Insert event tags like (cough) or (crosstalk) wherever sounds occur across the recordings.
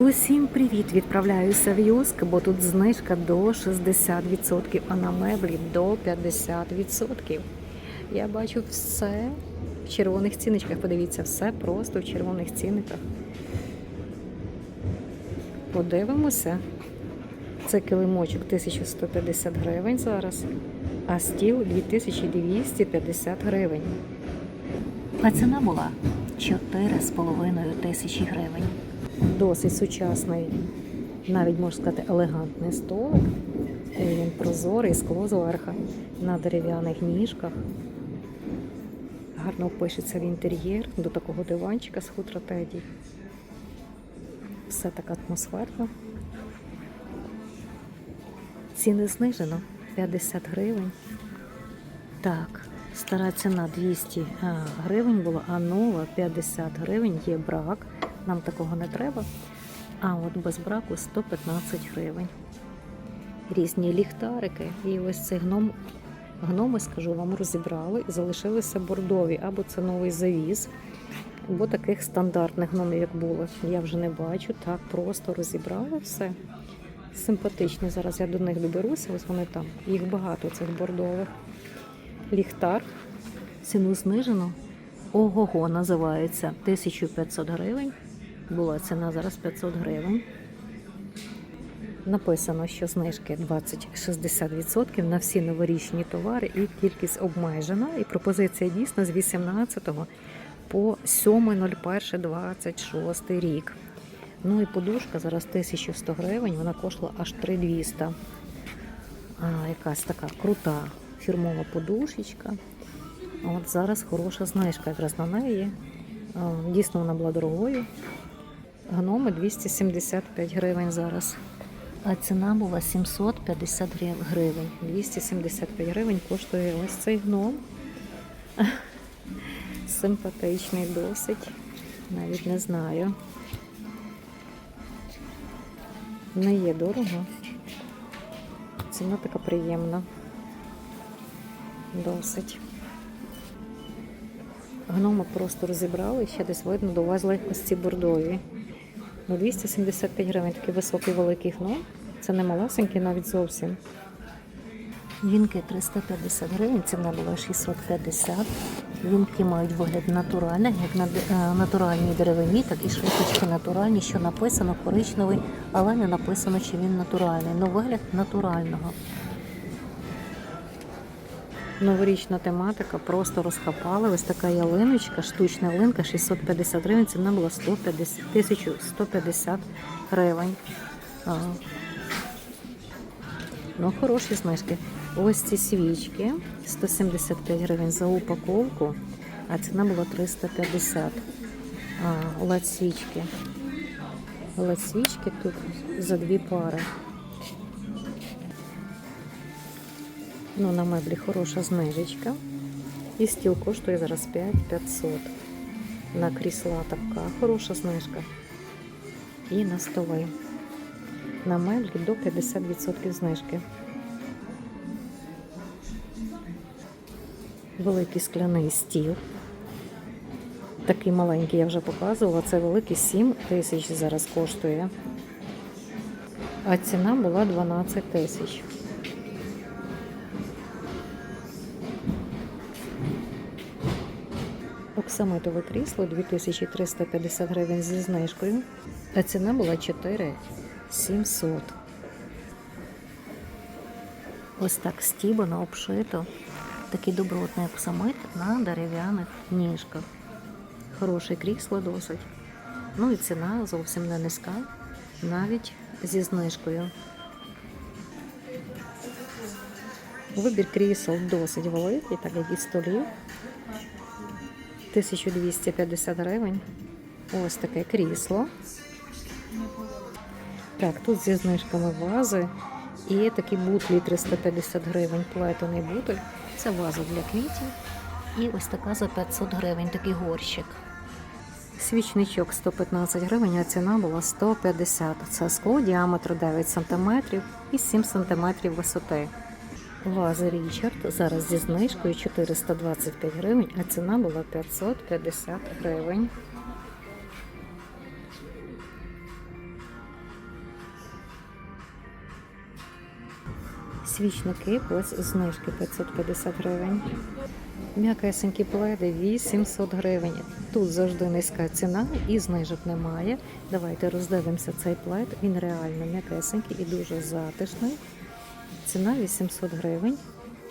Усім привіт! Відправляюся в Юск, бо тут знижка до 60%, а на меблі до 50%. Я бачу все в червоних ціночках. Подивіться, все просто в червоних цінниках. Подивимося. Це килимочок 1150 гривень зараз, а стіл 2250 гривень. А ціна була 4,5 тисячі гривень. Досить сучасний, навіть можна сказати, елегантний столик. Е, Він прозорий, скло зверху на дерев'яних ніжках. Гарно впишеться в інтер'єр до такого диванчика з хутра теді. Все так атмосферно. Ціни знижено 50 гривень. Так, стара ціна 200 гривень була, а нова 50 гривень є брак. Нам такого не треба. А от без браку 115 гривень. Різні ліхтарики. І ось цей гном, гноми, скажу вам, розібрали і залишилися бордові. Або це новий завіз, або таких стандартних гномів, як було. Я вже не бачу. Так просто розібрали все. Симпатичні. Зараз я до них доберуся, ось вони там. Їх багато цих бордових. Ліхтар. Ціну знижено. Ого-го називається 1500 гривень. Була ціна зараз 500 гривень. Написано, що знижки 20-60% на всі новорічні товари і кількість обмежена. І пропозиція дійсна з 18 по 7.01.26 рік. Ну і подушка зараз 1100 гривень, вона коштувала аж 3200. А, якась така крута фірмова подушечка. От зараз хороша знижка якраз на неї. Дійсно, вона була дорогою. Гноми 275 гривень зараз. А ціна була 750 гривень. 275 гривень коштує ось цей гном. (laughs) Симпатичний досить. Навіть не знаю. Не є дорого. Ціна така приємна. Досить. Гноми просто розібрали, ще десь видно, довезли ось ці бордові. Ну, 275 гривень, такий високий великий гном. Це не малесенький навіть зовсім. Вінки 350 гривень, ціна була 650. Вінки мають вигляд натуральних, як е, натуральній деревині, так і швидкочки натуральні, що написано коричневий, але не написано, чи він натуральний. Ну, вигляд натурального. Новорічна тематика, просто розхапали. Ось така ялиночка, штучна ялинка, 650 гривень, ціна була 150, 1150 гривень. Ну, хороші знижки. Ось ці свічки 175 гривень за упаковку, а ціна була 350. А. Лед свічки тут за дві пари. Ну, на меблі хороша знижечка. І стіл коштує зараз 5500. На крісла така хороша знижка. І на столи. На меблі до 50% знижки. Великий скляний стіл. Такий маленький я вже показувала. Це великий 7 тисяч зараз коштує. А ціна була 12 тисяч. Оксамитове крісло 2350 гривень зі знижкою. А ціна була 4700. Ось так стібано, обшито. Такий добротний оксамит на дерев'яних ніжках. Хороше крісло досить. Ну і ціна зовсім не низька, навіть зі знижкою. Вибір крісел досить великий, так як і столів. 1250 гривень. Ось таке крісло. Так, тут зі знижками вази. І такі бутлі 350 гривень, плетений бутель. Це ваза для квітів. І ось така за 500 гривень, такий горщик. Свічничок 115 гривень, а ціна була 150. Це скло, діаметр 9 см і 7 см висоти. Ваза Річард зараз зі знижкою 425 гривень, а ціна була 550 гривень. Свічники ось знижки 550 гривень. М'якесенькі пледи 800 гривень. Тут завжди низька ціна і знижок немає. Давайте роздивимося цей плед. Він реально м'якесенький і дуже затишний. Ціна 800 гривень.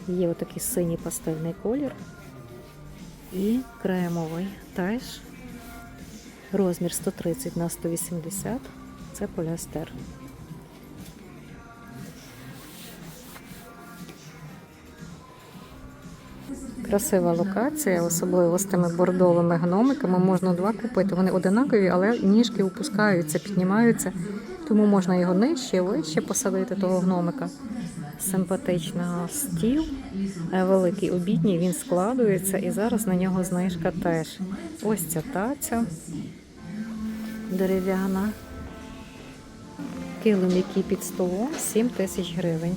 Є отакий синій пастельний колір і кремовий теж. Розмір 130 на 180. Це поліестер. Красива локація, особливо з тими бордовими гномиками. Можна два купити. Вони одинакові, але ніжки опускаються, піднімаються. Тому можна його нижче, вище посадити того гномика. Симпатично стіл, е, великий обідній, він складується і зараз на нього знижка теж. Ось ця таця дерев'яна. Килим, який під столом 7 тисяч гривень.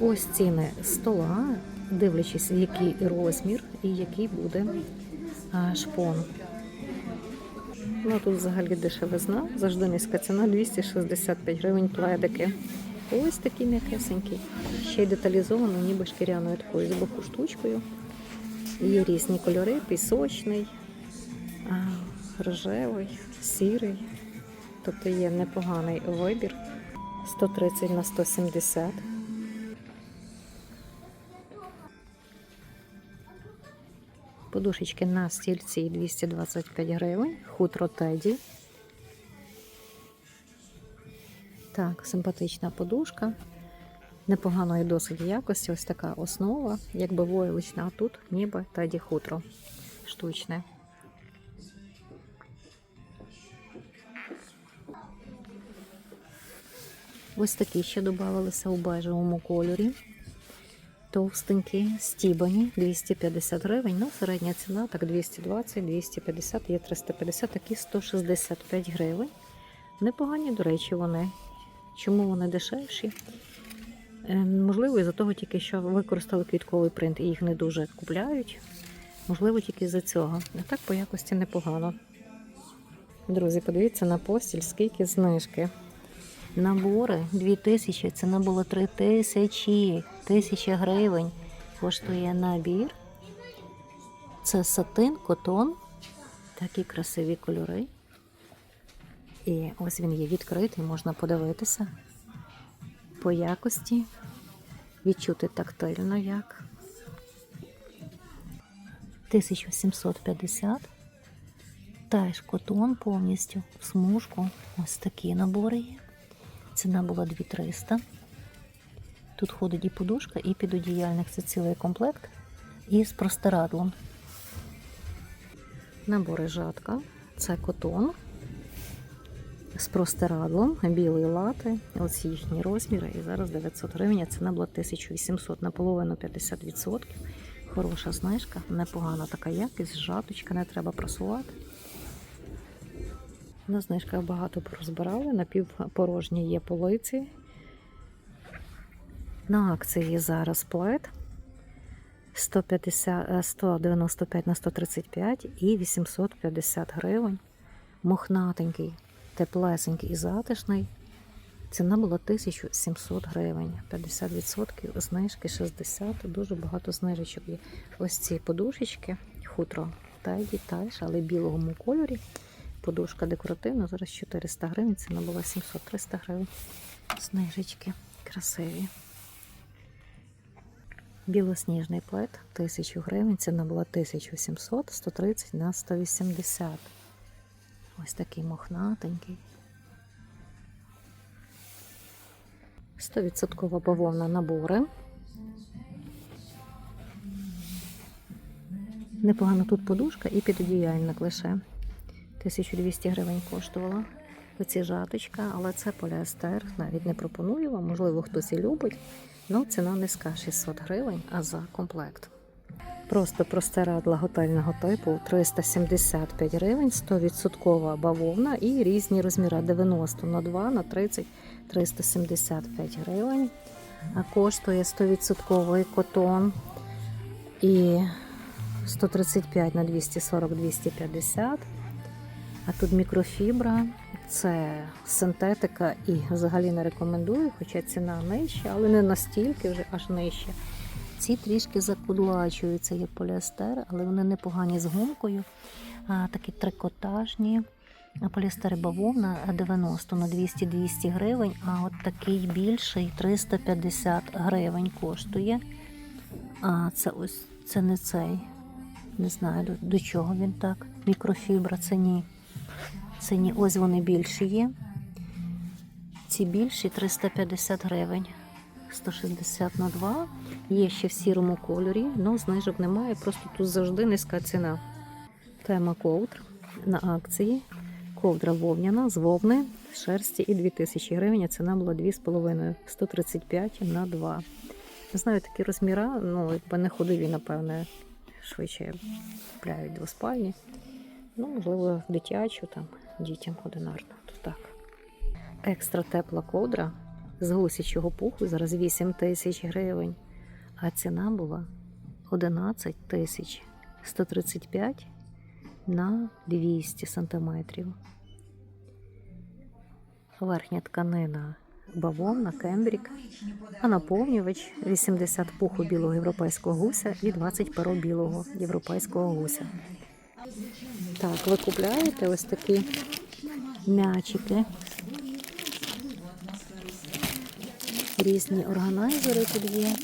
Ось ціни стола, дивлячись, який розмір і який буде шпон. Ну тут взагалі дешевизна, завжди низька ціна 265 гривень пледики. Ось такі м'якесенькі. Ще й деталізовано, ніби шкіряною такою з боку штучкою. Є різні кольори, пісочний, рожевий, сірий. Тобто є непоганий вибір. 130 на 170. Подушечки на стільці 225 гривень. Хутро теді. Так, симпатична подушка. Непоганої досить якості. Ось така основа, якби войлична, а тут ніби теді хутро штучне. Ось такі ще додавалися у бежевому кольорі. Товстенькі, стібані, 250 гривень. Ну, середня ціна так 220, 250, є 350, такі 165 гривень. Непогані, до речі, вони. Чому вони дешевші? Е, Можливо, із-за того тільки, що використали квітковий принт і їх не дуже купляють. Можливо, тільки з-за цього. А так по якості непогано. Друзі, подивіться на постіль, скільки знижки. Набори 2000, ціна була 3000, 1000 гривень. Коштує набір. Це сатин, котон, такі красиві кольори. І ось він є відкритий, можна подивитися по якості, відчути тактильно як. 1750. Теж котон повністю в смужку. Ось такі набори є. Ціна була 2300. Тут ходить і подушка, і підодіяльник. Це цілий комплект із простирадлом. Набори жатка. Це котон простирадлом, білий лати. Ось їхні розміри. І зараз 900 гривень. Ціна була 1800, наполовину 50%. Хороша знижка, непогана така якість, жаточка, не треба просувати. На знижках багато порозбирали, напівпорожні є полиці. На акції зараз плед 150, е, 195 на 135 і 850 гривень. Мохнатенький, теплесенький і затишний. Ціна була 1700 гривень. 50% знижки 60, дуже багато знижечок є. Ось ці подушечки, хутро тайді, тайш, але білому кольорі. Подушка декоративна, зараз 400 гривень, ціна була 700-300 гривень. Знижечки красиві. Білосніжний плед 1000 гривень, ціна була 1700, 130 на 180. Ось такий мохнатенький. 100% бавовна набори. Непогано тут подушка і підодіяльник лише. 1200 гривень коштувала оці жаточка, але це поліестер. Навіть не пропоную вам, можливо, хтось і любить. Ну, ціна низька 600 гривень, а за комплект. Просто простирадла готельного типу 375 гривень, 100% бавовна і різні розміри 90 на 2 на 30 375 гривень. А коштує 100% котон і 135 на 240 250 А тут мікрофібра, це синтетика і взагалі не рекомендую, хоча ціна нижча, але не настільки вже аж нижча. Ці трішки закудлачуються, є поліестер, але вони непогані з гумкою. Такі трикотажні. А Поліестер і бавовна 90 на 200-200 гривень, а от такий більший 350 гривень коштує. А це ось це не цей. Не знаю до, до чого він так. Мікрофібра, це ні. Це ні. Ось вони більші є. Ці більші 350 гривень. 160 на 2. Є ще в сірому кольорі, але знижок немає, просто тут завжди низька ціна. Тема ковдр на акції. Ковдра вовняна з вовни, шерсті і 2000 гривень, ціна була 2,5, 135 на 2. Не знаю, такі розміри, ну, якби не ходові, напевне, швидше купляють двоспальні. Ну, можливо, дитячу, там, дітям одинарно. То так. Екстра тепла ковдра з гусячого пуху зараз 8 тисяч гривень, а ціна була 11 тисяч 135 на 200 сантиметрів. Верхня тканина бавовна, кембрік, а наповнювач 80 пуху білого європейського гуся і 20 перо білого європейського гуся. Так, ви купляєте ось такі м'ячики. Різні органайзери тут є.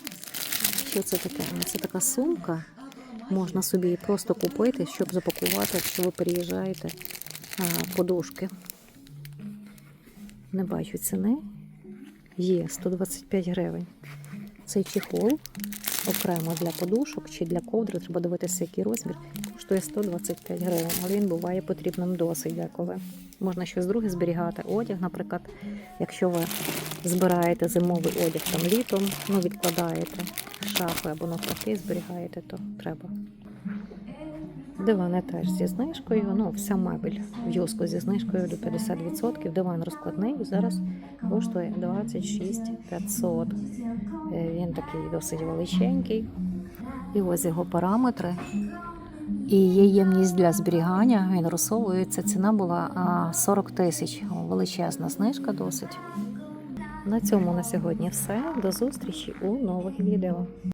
Що це таке? Це така сумка. Можна собі її просто купити, щоб запакувати, якщо ви переїжджаєте подушки. Не бачу ціни. Є 125 гривень. Цей чехол окремо для подушок чи для ковдри, треба дивитися, який розмір, коштує 125 гривень, але він буває потрібним досить деколи. Можна щось друге зберігати. Одяг, наприклад, якщо ви збираєте зимовий одяг там літом, ну відкладаєте шафи або навпаки зберігаєте, то треба. Дивани теж зі знижкою. Ну, вся мебель в юску зі знижкою до 50%. Диван розкладний зараз коштує 26 500. Е, Він такий досить величенький. І ось його параметри. І є ємність для зберігання. Він розсовується. Ціна була 40 тисяч. Величезна знижка досить. На цьому на сьогодні все. До зустрічі у нових відео.